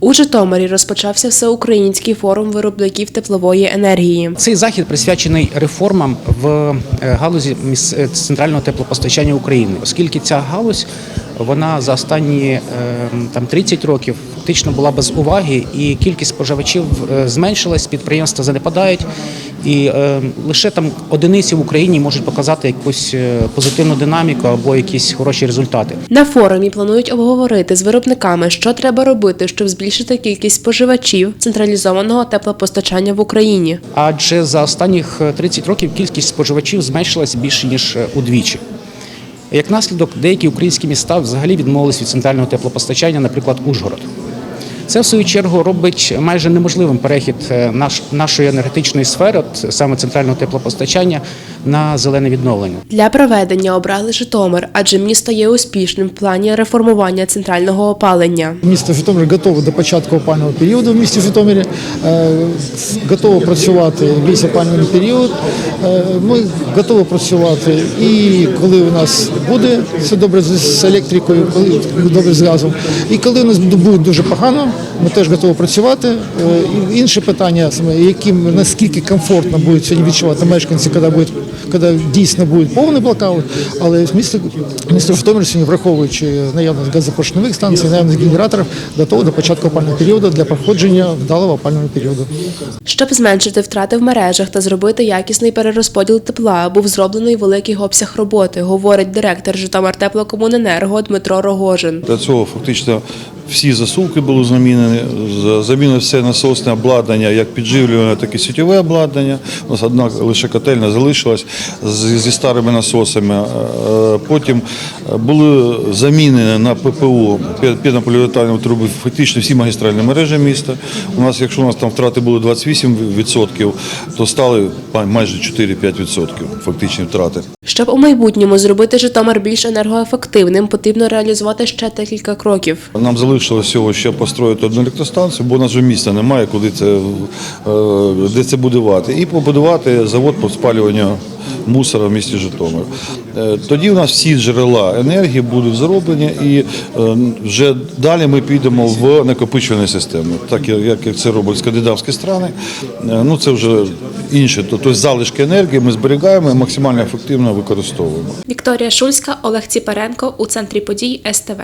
У Житомирі розпочався всеукраїнський форум виробників теплової енергії. Цей захід присвячений реформам в е, галузі е, центрального теплопостачання України, оскільки ця галузь вона за останні е, там 30 років фактично була без уваги, і кількість споживачів е, зменшилась, підприємства занепадають, і е, лише там одиниці в Україні можуть показати якусь е, позитивну динаміку або якісь хороші результати. На форумі планують обговорити з виробниками, що треба робити, щоб збільшити кількість споживачів централізованого теплопостачання в Україні. Адже за останніх е, 30 років кількість споживачів зменшилась більше ніж е, удвічі. Як наслідок, деякі українські міста взагалі відмовились від центрального теплопостачання, наприклад, Ужгород. Це в свою чергу робить майже неможливим перехід е, наш, нашої енергетичної сфери, от саме центрального теплопостачання, на зелене відновлення. Для проведення обрали Житомир, адже місто є успішним в плані реформування центрального опалення. Місто Житомир готове до початку опального періоду в місті Житомирі. Е, Готово працювати весь опальний період. Е, Ми готові працювати і коли у нас буде все добре з з електрикою, коли добре з газом. І коли у нас буде дуже погано, ми теж готові працювати. Е, і Інше питання, саме, яким наскільки комфортно будуть сьогодні відчувати мешканці, коли буде коли дійсно буде повний блокаут, але місто, місто Житомир сьогодні, враховуючи наявність газопоршневих станцій, наявність генераторів, готове до початку опального періоду для проходження вдалого опального періоду. Щоб зменшити втрати в мережах та зробити якісний перерозподіл тепла, був зроблений великий обсяг роботи, говорить директор Житомиртеплокомуненерго Дмитро Рогожин. Для цього фактично всі засувки були замінені, за- замінено все насосне обладнання, як підживлюване, так і сітєве обладнання. У нас одна лише котельня залишилась зі старими насосами. Е, Потім були замінені на ППО пінополіуретанові труби фактично всі магістральні мережі міста. У нас, якщо у нас там втрати були 28%, то стали майже 4-5% фактичні втрати. Щоб у майбутньому зробити Житомир більш енергоефективним, потрібно реалізувати ще декілька кроків. Нам залишилось всього ще построїти одну електростанцію, бо у нас вже місця немає, куди це, е, де це будувати. І побудувати завод по спалюванню мусора в місті Житомир. Е, Тоді у нас всі джерела енергії будуть зроблені і е, вже далі ми підемо в накопичувальні системи, так як це роблять скандинавські країни. Ну це вже інше. Тобто залишки енергії ми зберігаємо і максимально ефективно використовуємо. Вікторія Шульська, Олег Ціпаренко у центрі подій СТВ.